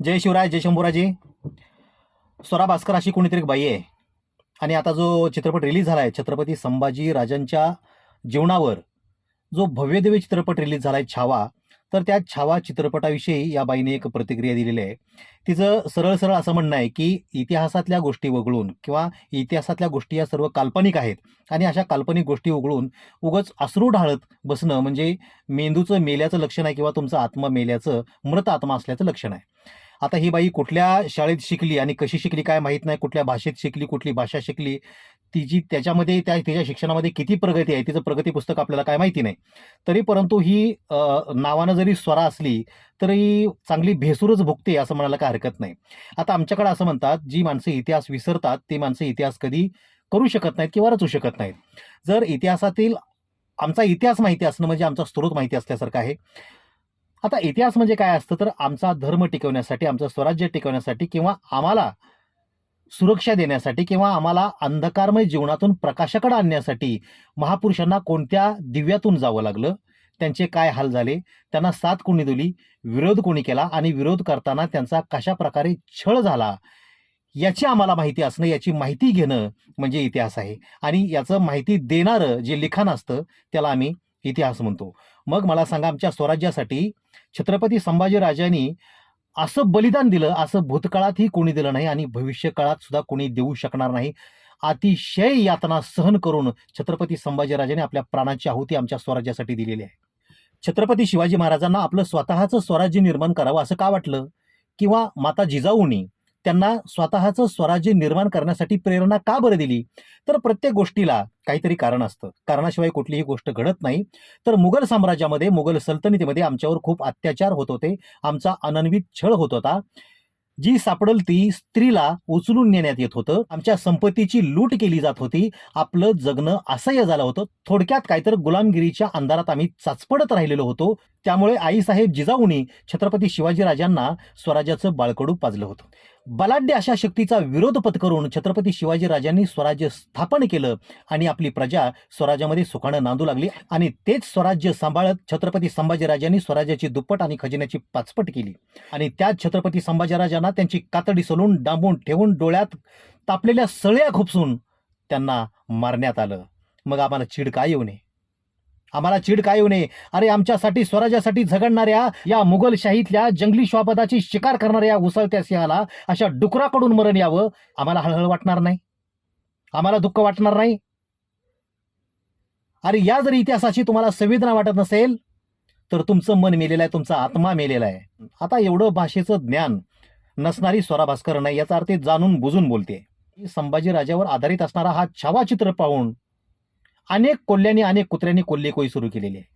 जय शिवराय जय शंभूराजी. स्वरा भास्कर अशी कोणीतरी एक बाई आहे. आणि आता जो चित्रपट रिलीज झाला आहे छत्रपती संभाजी राजांच्या जीवनावर जो भव्यदेवी चित्रपट रिलीज झाला आहे छावा तर त्या छावा चित्रपटाविषयी या बाईने एक प्रतिक्रिया दिलेली आहे. तिचं सरळ सरळ असं म्हणणं आहे की इतिहासातल्या गोष्टी वगळून किंवा इतिहासातल्या गोष्टी या सर्व काल्पनिक आहेत आणि अशा काल्पनिक गोष्टी वगळून उगच अश्रू ढाळत बसणं म्हणजे मेंदूचं मेल्याचं लक्षण आहे किंवा तुमचा आत्मा मेल्याचं मृत आत्मा असल्याचं लक्षण आहे. आता ही बाई कुठल्या शाळेत शिकली आणि कशी शिकली काय माहीत नाही कुठल्या भाषेत शिकली कुठली भाषा शिकली तिची त्याच्यामध्ये त्या तिच्या शिक्षणामध्ये किती प्रगती आहे तिचं प्रगती पुस्तक आपल्याला काय माहिती नाही. तरी परंतु ही नावानं जरी स्वरा असली तरी चांगली भेसूरच भुगते असं म्हणायला काय हरकत नाही. आता आमच्याकडे असं म्हणतात जी माणसं इतिहास विसरतात ती माणसं इतिहास कधी करू शकत नाहीत किंवा रचू शकत नाहीत. जर इतिहासातील आमचा इतिहास माहिती असणं म्हणजे आमचा स्रोत माहिती असल्यासारखं आहे आता इतिहास म्हणजे काय असतं? तर आमचा धर्म टिकवण्यासाठी आमचं स्वराज्य टिकवण्यासाठी किंवा आम्हाला सुरक्षा देण्यासाठी किंवा आम्हाला अंधकारमय जीवनातून प्रकाशाकडे आणण्यासाठी महापुरुषांना कोणत्या दिव्यातून जावं लागलं? त्यांचे काय हाल झाले? त्यांना साथ कोणी दिली? विरोध कोणी केला? आणि विरोध करताना त्यांचा कशा प्रकारे छळ झाला? याची आम्हाला माहिती असणं याची माहिती घेणं म्हणजे इतिहास आहे. आणि याचं माहिती देणारं जे लिखाण असतं त्याला आम्ही इतिहास म्हणतो. मग मला सांगा आमच्या स्वराज्यासाठी छत्रपती संभाजीराजांनी असं बलिदान दिलं असं भूतकाळातही कोणी दिलं नाही आणि भविष्यकाळात सुद्धा कोणी देऊ शकणार नाही. अतिशय यातना सहन करून छत्रपती संभाजीराजांनी आपल्या प्राणाची आहुती आमच्या स्वराज्यासाठी दिलेली आहे. छत्रपती शिवाजी महाराजांना आपलं स्वतःचं स्वराज्य निर्माण करावं असं का वाटलं? किंवा माता जिजाऊनी त्यांना स्वतःचं स्वराज्य निर्माण करण्यासाठी प्रेरणा का बरं दिली? तर प्रत्येक गोष्टीला काहीतरी कारण असतं. कारणाशिवाय कुठलीही गोष्ट घडत नाही. तर मुघल साम्राज्यामध्ये मुघल सल्तनतीमध्ये आमच्यावर खूप अत्याचार होत होते. आमचा अनन्वित छळ होत होता. जी सापडल ती स्त्रीला उचलून नेण्यात येत होतं. आमच्या संपत्तीची लूट केली जात होती. आपलं जगणं असह्य झालं होतं. थोडक्यात काय तर गुलामगिरीच्या अंधारात आम्ही चाचपडत राहिलेलो होतो. त्यामुळे आईसाहेब जिजाऊनी छत्रपती शिवाजीराजांना स्वराज्याचं बाळकडू पाजलं होतं. बलाढ्य अशा शक्तीचा विरोध पत्करून छत्रपती शिवाजीराजांनी स्वराज्य स्थापन केलं आणि आपली प्रजा स्वराज्यामध्ये सुखानं नांदू लागली आणि तेच स्वराज्य सांभाळत छत्रपती संभाजीराजांनी स्वराज्याची दुप्पट आणि खजिन्याची पाचपट केली. आणि त्याच छत्रपती संभाजीराजांना त्यांची कातडी सोलून डांबून ठेवून डोळ्यात तापलेल्या सळ्या खुपसून त्यांना मारण्यात आलं. मग आम्हाला चिड काय येऊ नये? आम्हाला चिड काय येऊ नये? अरे आमच्यासाठी स्वराज्यासाठी झगडणाऱ्या या मुघलशाहीतल्या जंगली श्वापदाची शिकार करणाऱ्या उसळत्या सिंहाला अशा डुकराकडून मरण यावं? आम्हाला हळहळ वाटणार नाही. आम्हाला दुःख वाटणार नाही. अरे या जर इतिहासाची तुम्हाला संवेदना वाटत नसेल तर तुमचं मन मेलेलं आहे तुमचा आत्मा मेलेला आहे. आता एवढं भाषेचं ज्ञान नसणारी स्वरा भास्कर नाही याचा अर्थ जाणून बुजून बोलते. संभाजी राजावर आधारित असणारा हा छावा चित्र पाहून अनेक कोल्ह्यांनी अनेक कुत्र्यांनी कोल्हे कोई सुरू केलेली आहे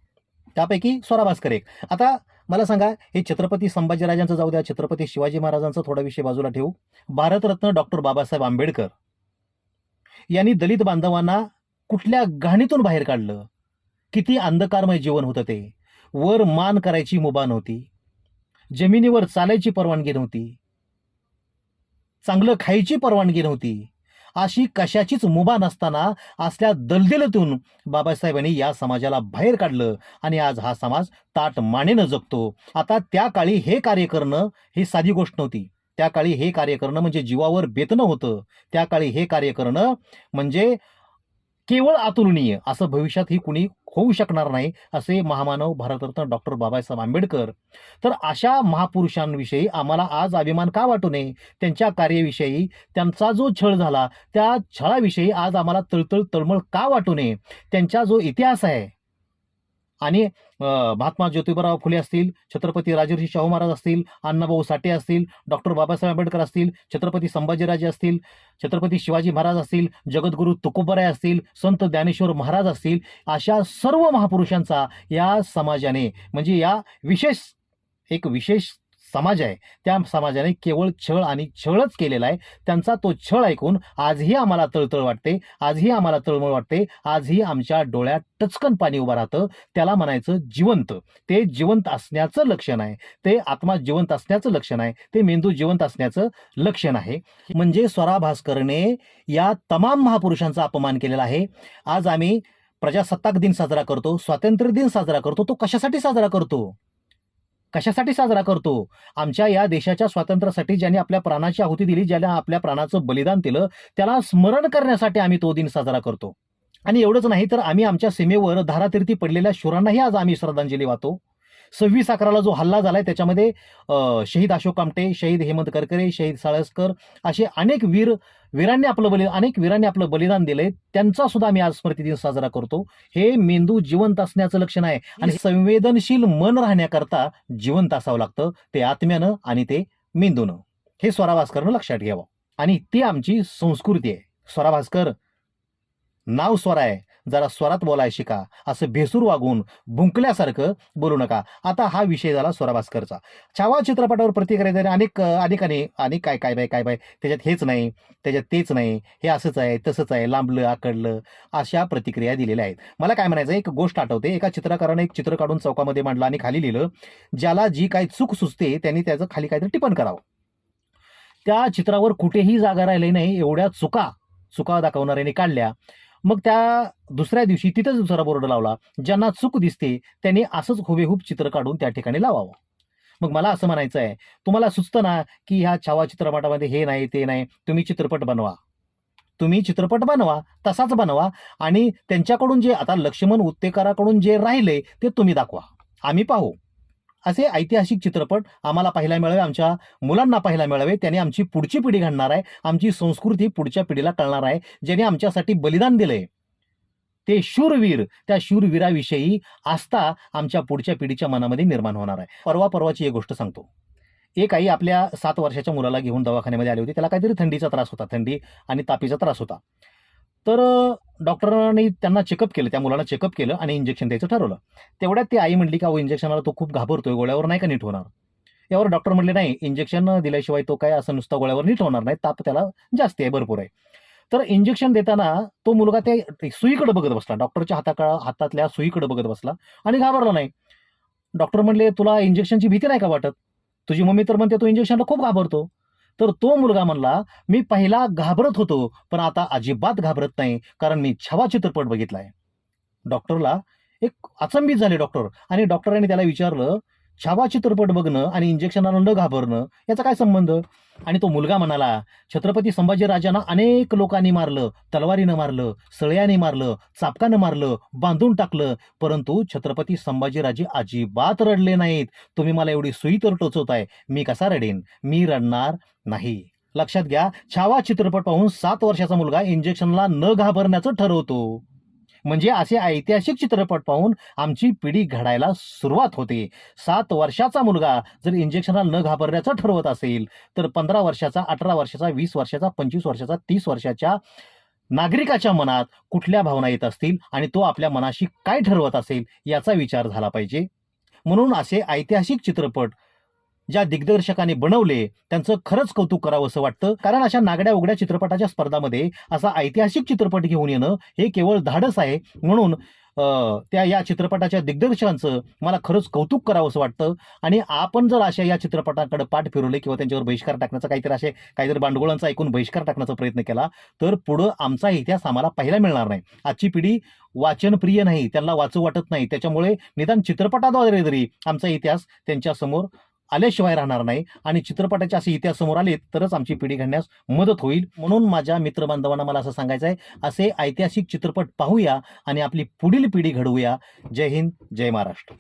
त्यापैकी स्वरा भास्कर एक. आता मला सांगा हे छत्रपती संभाजीराजांचं जाऊ द्या छत्रपती शिवाजी महाराजांचा थोडा विषय बाजूला ठेवू. भारतरत्न डॉक्टर बाबासाहेब आंबेडकर यांनी दलित बांधवांना कुठल्या घाणीतून बाहेर काढलं? किती अंधकारमय जीवन होतं ते. वर मान करायची मुभा नव्हती. जमिनीवर चालायची परवानगी नव्हती. चांगलं खायची परवानगी नव्हती. अशी कशाचीच मुभा नसताना असल्या दलदलीतून बाबासाहेबांनी या समाजाला बाहेर काढलं आणि आज हा समाज ताट मानेनं जगतो. आता त्या काळी हे कार्य करणं ही साधी गोष्ट नव्हती. त्या काळी हे कार्य करणं म्हणजे जीवावर बेतणं होतं. त्या काळी हे कार्य करणं म्हणजे केवळ अतुलनीय असं भविष्यात ही कुणी होऊ शकणार नाही असे महामानव भारतरत्न डॉक्टर बाबासाहेब आंबेडकर. तर अशा महापुरुषांविषयी आम्हाला आज अभिमान का वाटू नये? त्यांच्या कार्याविषयी त्यांचा जो छळ झाला त्या छळाविषयी आज आम्हाला तळतळ तळमळ का वाटू नये? त्यांचा जो इतिहास आहे आणि महात्मा ज्योतिबाराव फुले असतील छत्रपती राजर्षी शाहू महाराज असतील अण्णाभाऊ साठे असतील डॉक्टर बाबासाहेब आंबेडकर असतील छत्रपती संभाजीराजे असतील छत्रपती शिवाजी महाराज असतील जगद्गुरू तुकोबराय असतील संत ज्ञानेश्वर महाराज असतील अशा सर्व महापुरुषांचा या समाजाने म्हणजे या विशेष एक विशेष समाज आहे. त्या समाजाने केवळ छळ आणि छळच केलेला आहे. त्यांचा तो छळ ऐकून आजही आम्हाला तळतळ वाटते. आजही आम्हाला तळमळ वाटते. आजही आमच्या डोळ्यात टचकन पाणी उभं राहतं. त्याला म्हणायचं जिवंत. ते जिवंत असण्याचं लक्षण आहे. ते आत्मा जिवंत असण्याचं लक्षण आहे. ते मेंदू जिवंत असण्याचं लक्षण आहे. म्हणजे स्वरा भास्करने या तमाम महापुरुषांचा अपमान केलेला आहे. आज आम्ही प्रजासत्ताक दिन साजरा करतो. स्वातंत्र्य दिन साजरा करतो. तो कशासाठी साजरा करतो? कशासाठी साजरा करतो? आमच्या या देशाच्या स्वातंत्र्यासाठी ज्यांनी आपल्या प्राणाची आहुती दिली ज्याला आपल्या प्राणाचं बलिदान दिलं त्याला स्मरण करण्यासाठी आम्ही तो दिन साजरा करतो. आणि एवढंच नाही तर आम्ही आमच्या सीमेवर धारातीर्थी पडलेल्या शूरांनाही आज आम्ही श्रद्धांजली वाहतो. सव्वीस अकराला जो हल्ला झालाय त्याच्यामध्ये शहीद अशोक कामटे शहीद हेमंत करकरे शहीद साळसकर असे अनेक वीर वीरांनी आपलं बलि अनेक वीरांनी आपलं बलिदान दिलंय. त्यांचा सुद्धा आम्ही आज स्मृती दिन साजरा करतो. हे मेंदू जिवंत असण्याचं लक्षण आहे. आणि संवेदनशील मन राहण्याकरता जिवंत असावं लागतं. ते आत्म्यानं आणि ते मेंदूनं. हे स्वरा भास्करनं लक्षात घ्यावं. आणि ती आमची संस्कृती आहे. स्वरा भास्कर नाव स्वर आहे. जरा स्वरात बोलाय शिका. असं भेसूर वागून भुंकल्यासारखं बोलू नका. आता हा विषय झाला स्वरा भास्करचा छावा चित्रपटावर प्रतिक्रिया देणे अनेक अनेकाने अनेक काय काय बाय काय बाय त्याच्यात हेच नाही त्याच्यात तेच नाही हे असंच आहे तसंच आहे लांबलं आकडलं अशा प्रतिक्रिया दिलेल्या आहेत. मला काय म्हणायचं एक गोष्ट आठवते. एका चित्रकाराने एक चित्र काढून चौकामध्ये मांडलं आणि खाली लिहिलं ज्याला जी काही चूक सुचते त्यांनी त्याचं खाली काहीतरी टिपण करावं. त्या चित्रावर कुठेही जागा राहिली नाही एवढ्या चुका चुका दाखवणाऱ्याने काढल्या. मग त्या दुसऱ्या दिवशी तिथेच दुसरा बोर्ड लावला ज्यांना चूक दिसते त्यांनी असंच हुबेहूब चित्र काढून त्या ठिकाणी लावावं. मग मला असं म्हणायचं आहे तुम्हाला सुचतं ना की ह्या छावा चित्रपटामध्ये हे नाही ते नाही तुम्ही चित्रपट बनवा. तुम्ही चित्रपट बनवा तसाच बनवा आणि त्यांच्याकडून जे आता लक्ष्मण उत्तेकराकडून जे राहिले ते तुम्ही दाखवा. आम्ही पाहू. असे ऐतिहासिक चित्रपट आम्हाला पाहायला मिळावे आमच्या मुलांना पाहायला मिळावे. त्याने आमची पुढची पिढी घडणार आहे. आमची संस्कृती पुढच्या पिढीला कळणार आहे. ज्याने आमच्यासाठी बलिदान दिलंय. ते शूरवीर त्या शूरवीराविषयी आस्था आमच्या पुढच्या पिढीच्या मनामध्ये निर्माण होणार आहे. परवा परवाची एक गोष्ट सांगतो. एक आई आपल्या सात वर्षाच्या मुलाला घेऊन दवाखान्यामध्ये आली होती. त्याला काहीतरी थंडीचा त्रास होता. थंडी आणि तापीचा त्रास होता. तर डॉक्टरांनी त्यांना चेकअप केलं त्या मुलाला चेकअप केलं आणि इंजेक्शन द्यायचं ठरवलं. तेवढ्यात ती आई म्हणली का अहो इंजेक्शनला तो खूप घाबरतोय गोळ्यावर नाही का नीट होणार? यावर डॉक्टर म्हणले नाही इंजेक्शन दिल्याशिवाय तो काय असं नुसता गोळ्यावर नीट होणार नाही ताप त्याला जास्त आहे भरपूर आहे. तर इंजेक्शन देताना तो मुलगा त्या सुईकडे बघत बसला. डॉक्टरच्या हाताका हातातल्या सुईकडे बघत बसला आणि घाबरला नाही. डॉक्टर म्हणले तुला इंजेक्शनची भीती नाही का वाटत? तुझी मम्मी तर म्हणते तो इंजेक्शनला खूप घाबरतो. तर तो मुलगा म्हणला मी पहिला घाबरत होतो पण आता अजिबात घाबरत नाही कारण मी छवा चित्रपट बघितलाय. डॉक्टरला एक अचंबित झाले डॉक्टर आणि डॉक्टरांनी त्याला विचारलं छावा चित्रपट बघणं आणि इंजेक्शनाला न घाबरणं याचा काय संबंध? आणि तो मुलगा म्हणाला छत्रपती संभाजी राजांना अनेक लोकांनी मारलं तलवारीनं मारलं सळ्याने मारलं चापकानं मारलं बांधून टाकलं परंतु छत्रपती संभाजीराजे अजिबात रडले नाहीत. तुम्ही मला एवढी सुई तर टोचवताय मी कसा रडेन? मी रडणार नाही. लक्षात घ्या छावा चित्रपट पाहून सात वर्षाचा मुलगा इंजेक्शनला न घाबरण्याचं ठरवतो. म्हणजे असे ऐतिहासिक चित्रपट पाहून आमची पिढी घडायला सुरुवात होते. सात वर्षाचा मुलगा जर इंजेक्शनला न घाबरण्याचं ठरवत असेल तर पंधरा वर्षाचा अठरा वर्षाचा वीस वर्षाचा पंचवीस वर्षाचा तीस वर्षाच्या नागरिकाच्या मनात कुठल्या भावना येत असतील आणि तो आपल्या मनाशी काय ठरवत असेल याचा विचार झाला पाहिजे. म्हणून असे ऐतिहासिक चित्रपट ज्या दिग्दर्शकाने बनवले त्यांचं खरंच कौतुक करावं असं वाटतं. कारण अशा नागड्या उघड्या चित्रपटाच्या स्पर्धामध्ये असा ऐतिहासिक चित्रपट घेऊन येणं हे केवळ धाडस आहे. म्हणून त्या या चित्रपटाच्या दिग्दर्शकांचं मला खरंच कौतुक करावं असं वाटतं. आणि आपण जर अशा या चित्रपटाकडे पाठ फिरवले किंवा त्यांच्यावर बहिष्कार टाकण्याचा काहीतरी असे काहीतरी भांडवळांचा ऐकून बहिष्कार टाकण्याचा प्रयत्न केला तर पुढं आमचा इतिहास आम्हाला पाहायला मिळणार नाही. आजची पिढी वाचनप्रिय नाही त्यांना वाचू वाटत नाही. त्याच्यामुळे निदान चित्रपटाद्वारे तरी आमचा इतिहास त्यांच्यासमोर आल्याशिवाय राहणार नाही. आणि चित्रपटाचे असे इतिहास समोर आले तरच आमची पिढी घडण्यास मदत होईल. म्हणून माझ्या मित्रबांधवांना मला असं सांगायचं आहे असे ऐतिहासिक चित्रपट पाहूया आणि आपली पुढील पिढी घडवूया. जय हिंद जय महाराष्ट्र.